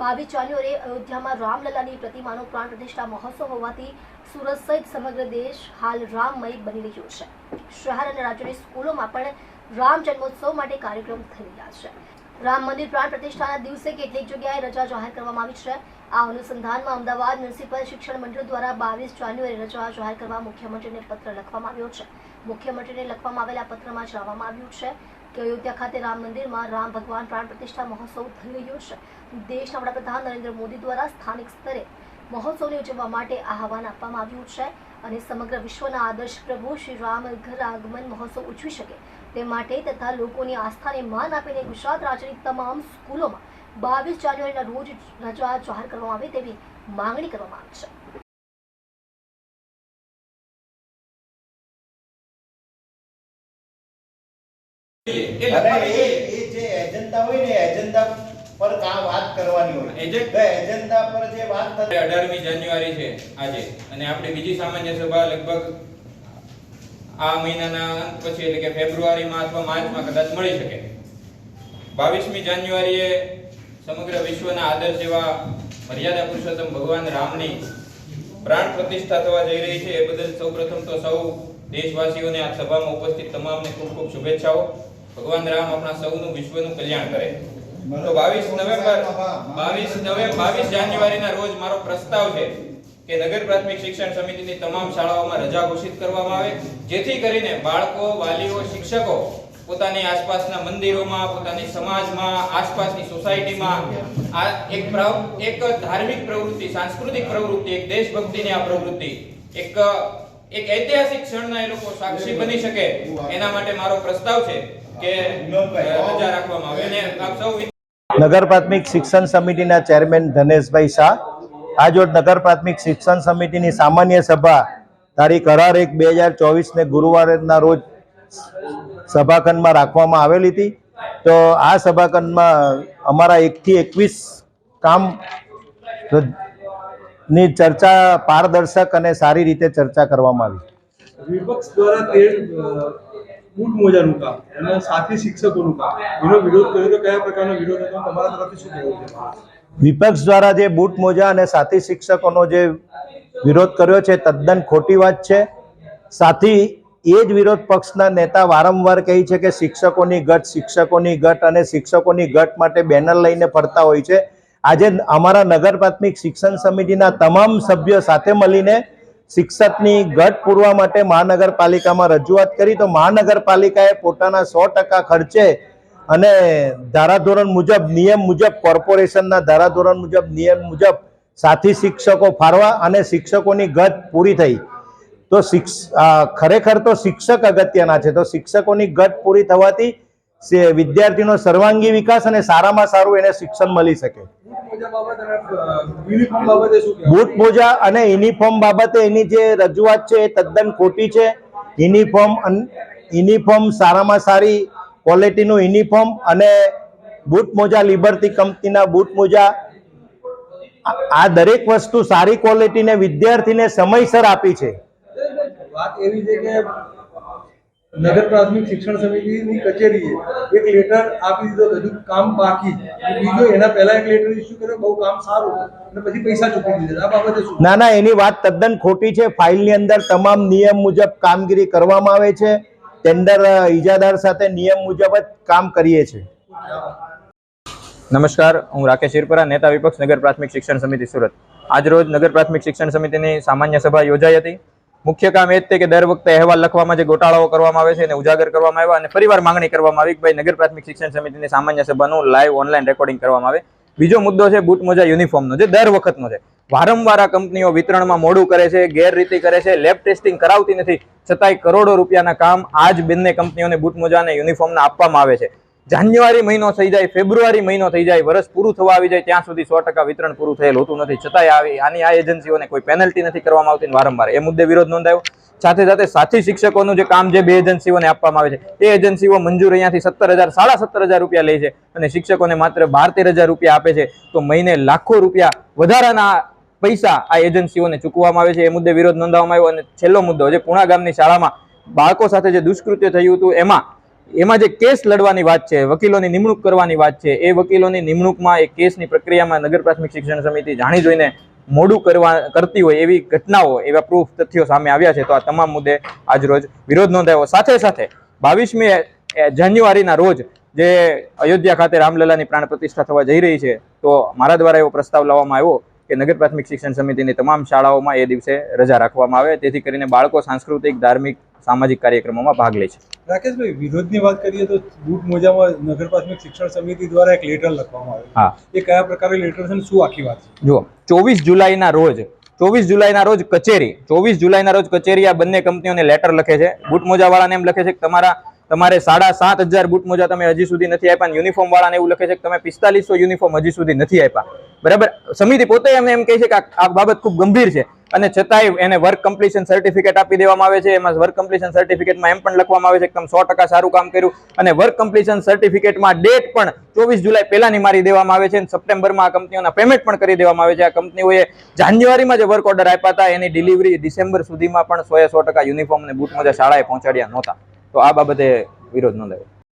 બાવીસ જાન્યુઆરી અયોધ્યામાં રામલલાની પ્રતિમાનો પ્રાણ પ્રતિષ્ઠા મહોત્સવ હોવાથી સુરત સહિત સમગ્ર દેશ હાલ રામમય બની રહ્યો છે. શહેર અને રાજ્યની સ્કૂલોમાં પણ રામ જન્મોત્સવ માટે કાર્યક્રમ થઈ રહ્યા છે. રામ મંદિર પ્રાણ પ્રતિષ્ઠાના દિવસે કેટલીક જગ્યાએ રજા જાહેર કરવામાં આવી છે. આ અનુસંધાનમાં અમદાવાદ મ્યુનિસિપલ શિક્ષણ મંડળ દ્વારા બાવીસ જાન્યુઆરી રજા જાહેર કરવા મુખ્યમંત્રીને પત્ર લખવામાં આવ્યો છે. મુખ્યમંત્રીને લખવામાં આવેલા પત્રમાં જણાવવામાં આવ્યું છે કે અયોધ્યા ખાતે રામ મંદિરમાં રામ ભગવાન પ્રાણ પ્રતિષ્ઠા મહોત્સવ થઈ રહ્યો છે. દેશના વડાપ્રધાન નરેન્દ્ર મોદી દ્વારા સ્થાનિક સ્તરે મહોત્સવને ઉજવવા માટે આહવાન આપવામાં આવ્યું છે અને સમગ્ર વિશ્વના આદર્શ પ્રભુ શ્રી રામ ઘર આગમન મહોત્સવ ઉજવી શકે તે માટે તથા લોકોની આસ્થાને માન આપીને ગુજરાત રાજ્યની તમામ સ્કૂલોમાં બાવીસ જાન્યુઆરીના રોજ રજા જાહેર કરવામાં આવે તેવી માંગણી કરવામાં આવી છે. એ જાન્યુઆરી એ જે એજન્ડા હોય ને એજન્ડા પર કામ વાત કરવાની હોય. એજન્ડા પર જે વાત થતી અઢારમી જાન્યુઆરી છે આજે. અને આપણે બીજી સામાન્ય સભા લગભગ આ મહિનાના અંત પછી એટલે કે ફેબ્રુઆરીમાં અથવા માર્ચમાં કદાચ મળી શકે. બાવીસમી જાન્યુઆરીએ સમગ્ર વિશ્વના આદર્શ જેવા મર્યાદા પુરુષોત્તમ ભગવાન રામની પ્રાણ પ્રતિષ્ઠા થવા જઈ રહી છે. એ બદલ સૌપ્રથમ તો સૌ દેશવાસીઓને આ સભામાં ઉપસ્થિત તમામને ખૂબ ખૂબ શુભેચ્છાઓ. ભગવાન રામ આપણા સૌનું વિશ્વનું કલ્યાણ કરે. તો બાવીસ નવેમ્બર બાવીસ નવેમ્બર બાવીસ જાન્યુઆરીના રોજ મારો પ્રસ્તાવ છે કે નગર પ્રાથમિક શિક્ષણ સમિતિની તમામ શાળાઓમાં રજા ઘોષિત કરવામાં આવે જેથી કરીને બાળકો વાલીઓ શિક્ષકો પોતાની આસપાસના મંદિરોમાં પોતાની સમાજમાં આસપાસની સોસાયટીમાં આ એક એક ધાર્મિક પ્રવૃત્તિ સાંસ્કૃતિક પ્રવૃત્તિ એક દેશભક્તિની આ પ્રવૃત્તિ એક એક ઐતિહાસિક ક્ષણના એ લોકો સાક્ષી બની શકે એના માટે મારો પ્રસ્તાવ છે. કે રજા રાખવામાં આવે અને આપ સૌ નગર પ્રાથમિક શિક્ષણ સમિતિના ચેરમેન ધનેશભાઈ શાહ આજરોજ નગર પ્રાથમિક શિક્ષણ સમિતિની સામાન્ય સભા તારીખ અઢાર એક બે હજાર ચોવીસને ગુરુવારના રોજ સભાખંડમાં રાખવામાં આવેલી હતી. તો આ સભાખંડમાં અમારા એકથી એકવીસ કામની ચર્ચા પારદર્શક અને સારી રીતે ચર્ચા કરવામાં આવી. વિપક્ષ દ્વારા અ, મોજાનું કામ. અને સાથી શિક્ષકોનું કામ. એનો વિરોધ કર્યો તો કયા પ્રકારનો વિરોધ હતો? તમારા તરફથી શું કહેવું છે? વિપક્ષ દ્વારા જે બૂટ મોજા અને સાથી શિક્ષકોનો જે વિરોધ કર્યો છે તદ્દન ખોટી વાત છે. સાથી એ જ વિરોધ પક્ષના નેતા વારંવાર કહે છે કે શિક્ષકોની ગટ શિક્ષકોની ગટ અને શિક્ષકોની ગટ માટે બેનર લઈને ફરતા હોય છે. આજે અમારા નગર પ્રાથમિક શિક્ષણ સમિતિના તમામ સભ્યો સાથે મળીને શિક્ષકની ગટ પૂરવા માટે મહાનગરપાલિકામાં રજૂઆત કરી તો મહાનગરપાલિકાએ પોતાના સો ટકા ખર્ચે અને ધારાધોરણ મુજબ, નિયમ મુજબ, કોર્પોરેશનના ધારાધોરણ મુજબ, નિયમ મુજબ સાથી શિક્ષકો ફાળવા અને શિક્ષકોની ઘટ પૂરી થઈ. તો શિક્ષ ખરેખર તો શિક્ષક અગત્યના છે. તો શિક્ષકોની ઘટ પૂરી થવાથી વિદ્યાર્થીનો સર્વાંગી વિકાસ અને સારામાં સારું એને શિક્ષણ મળી શકે. બૂટ મોજા અને યુનિફોર્મ બાબતે એની જે રજૂઆત છે એ તદ્દન ખોટી છે. યુનિફોર્મ યુનિફોર્મ સારામાં સારી ક્વોલિટીનું યુનિફોર્મ અને બૂટ મોજા લિબર્ટી કંપનીના બૂટ મોજા આ દરેક વસ્તુ સારી ક્વોલિટીને વિદ્યાર્થીને સમયસર આપી છે. વાત એવી છે કે નગર પ્રાથમિક શિક્ષણ સમિતિની કચેરીએ એક લેટર આપી દીધો હજુ કામ બાકી બીજો એના પહેલા એક લેટર ઇસ્યુ કર્યો બહુ કામ સારું અને પછી પૈસા ચૂકવી દીધા આ બાબતે શું? ના ના એની વાત તદ્દન ખોટી છે. ફાઇલની અંદર તમામ નિયમ મુજબ કામગીરી કરવામાં આવે છે. ટેન્ડર ઈજાદાર સાથે નિયમ મુજબ જ કામ કરીએ છીએ. નમસ્કાર હું રાકેશ શિરપરા નેતા વિપક્ષ નગર પ્રાથમિક શિક્ષણ સમિતિ સુરત. આજરોજ નગર પ્રાથમિક શિક્ષણ સમિતિની સામાન્ય સભા યોજાઈ હતી. મુખ્ય કામ એ જ છે કે દર વખતે અહેવાલ લખવામાં જે ગોટાળાઓ કરવામાં આવે છે એને ઉજાગર કરવામાં આવ્યા અને ફરીવાર માંગણી કરવામાં આવી કે ભાઈ નગર પ્રાથમિક શિક્ષણ સમિતિની સામાન્ય સભાનું લાઈવ ઓનલાઈન રેકોર્ડિંગ કરવામાં આવે. બીજો મુદ્દો છે બૂટ મોજા યુનિફોર્મનો, જે દર વખતનો છે. વારંવાર આ કંપનીઓ વિતરણમાં મોડું કરે છે, ગેરરીતિ કરે છે લેબ ટેસ્ટિંગ કરાવતી નથી. છતાંય કરોડો રૂપિયાના કામ આ જ બંને કંપનીઓને બૂટ મોજા અને યુનિફોર્મના આપવામાં આવે છે. જાન્યુઆરી મહિનો થઈ જાય, ફેબ્રુઆરી મહિનો થઈ જાય, વર્ષ પૂરું થવા આવી જાય, ત્યાં સુધી સો ટકા વિતરણ પૂરું થયેલ હોતું નથી. છતાંય આવી, આની આ એજન્સીઓને કોઈ પેનલ્ટી નથી કરવામાં આવતી વારંવાર. એ મુદ્દે વિરોધ નોંધાયો. સાથે સાથે સાથી શિક્ષકોનું જે કામ જે બે એજન્સીઓને આપવામાં આવે છે, એ એજન્સીઓ મંજૂર અહીંયાથી સત્તર હજાર, સાડા સત્તર હજાર રૂપિયા લે છે અને શિક્ષકોને માત્ર બાર તેર હજાર રૂપિયા આપે છે. તો મહિને લાખો રૂપિયા વધારાના પૈસા આ એજન્સીઓને ચૂકવવામાં આવે છે. એ મુદ્દે વિરોધ નોંધાવવામાં આવ્યો અને છેલ્લો મુદ્દો, જે પુણા ગામની શાળામાં બાળકો સાથે જે દુષ્કૃત્ય થયું હતું, એમાં એમાં જે કેસ લડવાની વાત છે, વકીલોની નિમણૂક કરવાની વાત છે, એ વકીલોની નિમણૂકમાં એ કેસની પ્રક્રિયામાં નગર પ્રાથમિક શિક્ષણ સમિતિ જાણી જોઈને મોડું કરવા, કરતી હોય એવી ઘટનાઓ, એવા પ્રૂફ તથ્યો સામે આવ્યા છે. તો આ તમામ મુદ્દે આજરોજ વિરોધ નોંધાયો. સાથે સાથે બાવીસમી જાન્યુઆરીના રોજ જે અયોધ્યા ખાતે રામલલાની પ્રાણ પ્રતિષ્ઠા થવા જઈ રહી છે, તો મારા દ્વારા એવો પ્રસ્તાવ લાવવામાં આવ્યો કે નગર પ્રાથમિક શિક્ષણ સમિતિની તમામ શાળાઓમાં એ દિવસે રજા રાખવામાં આવે. તેથી કરીને બાળકો સાંસ્કૃતિક, ધાર્મિક સામાજિક કાર્યક્રમોમાં ભાગ લે છે. રાકેશભાઈ વિરોધની વાત કરીએ તો બૂટ મોજામાં નગર પ્રાથમિક શિક્ષણ સમિતિ દ્વારા એક લેટર લખવામાં આવ્યું. હા. એ કયા પ્રકારે લેટર છે શું આખી વાત છે? જુઓ ચોવીસ જુલાઈના રોજ ચોવીસ જુલાઈના રોજ કચેરી ચોવીસ જુલાઈના રોજ કચેરી આ બંને કંપનીઓને લેટર લખે છે. બૂટ મોજાવાળાને એમ લખે છે કે તમારા તમારે સાડા સાત હજાર બૂટ મોજા તમે હજી સુધી નથી આપ્યા યુનિફોર્મ વાળાને એવું લખે છે કે તમે પિસ્તાલીસો યુનિફોર્મ હજી સુધી નથી આપ્યા. બરાબર? સમિતિ પોતે એમને એમ કહે છે કે આ- બાબત ખૂબ ગંભીર છે. અને છતાંય એને વર્ક કમ્પ્લીશન સર્ટિફિકેટ આપી દેવામાં આવે છે. એમાં વર્ક કમ્પ્લીશન સર્ટિફિકેટમાં એમ પણ લખવામાં આવે છે કે તમે સો ટકા સારું કામ કર્યું. અને વર્ક કમ્પ્લીશન સર્ટિફિકેટમાં ડેટ પણ ચોવીસ જુલાઈ પહેલાની મારી દેવામાં આવે છે. અને સપ્ટેમ્બરમાં આ કંપનીઓના પેમેન્ટ પણ કરી દેવામાં આવે છે. આ કંપનીઓએ જાન્યુઆરીમાં જે વર્ક ઓર્ડર આપ્યા હતા. એની ડિલિવરી ડિસેમ્બર સુધીમાં પણ સો એ સો ટકા યુનિફોર્મ અને બૂટ મોજા શાળાએ પહોંચાડ્યા નહોતા. તો આ બાબતે વિરોધ નોંધાયો.